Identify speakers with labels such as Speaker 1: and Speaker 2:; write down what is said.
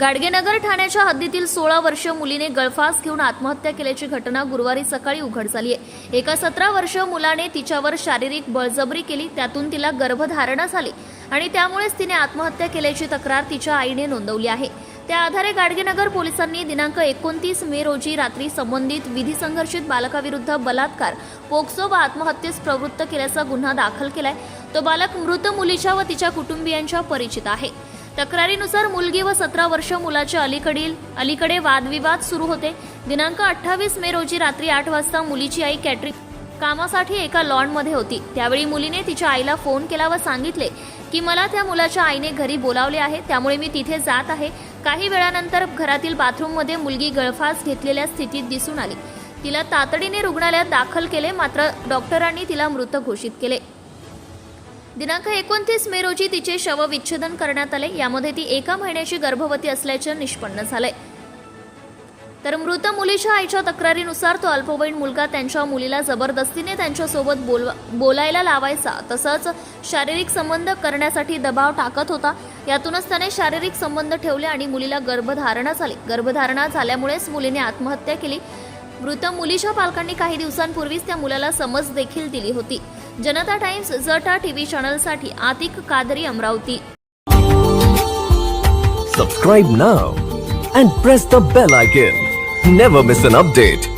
Speaker 1: गाडगेनगर ठाण्याच्या हद्दीतील सोळा वर्ष मुलीने गळफास घेऊन आत्महत्या केल्याची घटना गुरुवारी सकाळी उघड झाली आहे. एका सतरा वर्ष मुलाने तिच्यावर शारीरिक बळजबरी केली त्यातून तिला गर्भधारणा झाली आणि त्यामुळेच तिने आत्महत्या केल्याची तक्रार तिच्या आईने नोंदवली आहे. त्या आधारे गाडगेनगर पोलिसांनी दिनांक एकोणतीस मे रोजी रात्री संबंधित विधी संघर्षित बालकाविरुद्ध बलात्कार पोक्सो व आत्महत्येस प्रवृत्त केल्याचा गुन्हा दाखल केलाय. तो बालक मृत मुलीच्या व तिच्या कुटुंबियांच्या परिचित आहे. तक्रारीनुसार मुलगी व सतरा वर्ष मुलाच्या अलीकडील अलीकडे वादविवाद सुरू होते. दिनांक अठ्ठावीस मे रोजी रात्री आठ वाजता मुलीची आई कॅटरिंग कामासाठी एका लॉनमध्ये होती. त्यावेळी मुलीने तिच्या आईला फोन केला व सांगितले की मला त्या मुलाच्या आईने घरी बोलावले आहे. त्यामुळे मी तिथे जात आहे. काही वेळानंतर घरातील बाथरूममध्ये मुलगी गळफास घेतलेल्या स्थितीत दिसून आली. तिला तातडीने रुग्णालयात दाखल केले मात्र डॉक्टरांनी तिला मृत घोषित केले. दिनांक एकोणतीस मे रोजी तिचे शवविच्छेदन करण्यात आले. यामध्ये ती एका महिन्याची गर्भवती असल्याचे निष्पन्न झालंय तर मृत मुलीच्या आईच्या तक्रारीनुसार तो अल्पवयीन मुलगा त्यांच्या मुलीला जबरदस्तीने त्यांच्यासोबत बोलवा बोलायला लावायचा तसंच शारीरिक संबंध करण्यासाठी दबाव टाकत होता. यातूनच त्याने शारीरिक संबंध ठेवले आणि मुलीला गर्भधारणा झाली गर्भधारणा झाल्यामुळेच मुलीने आत्महत्या केली. मृत मुलीच्या पालकांनी काही दिवसांपूर्वीच त्या मुलाला समज देखील दिली होती. जनता टाइम्स जटा टीवी चैनल साथी Atiq Qadri Amravati.
Speaker 2: Subscribe now and press the bell icon never miss an update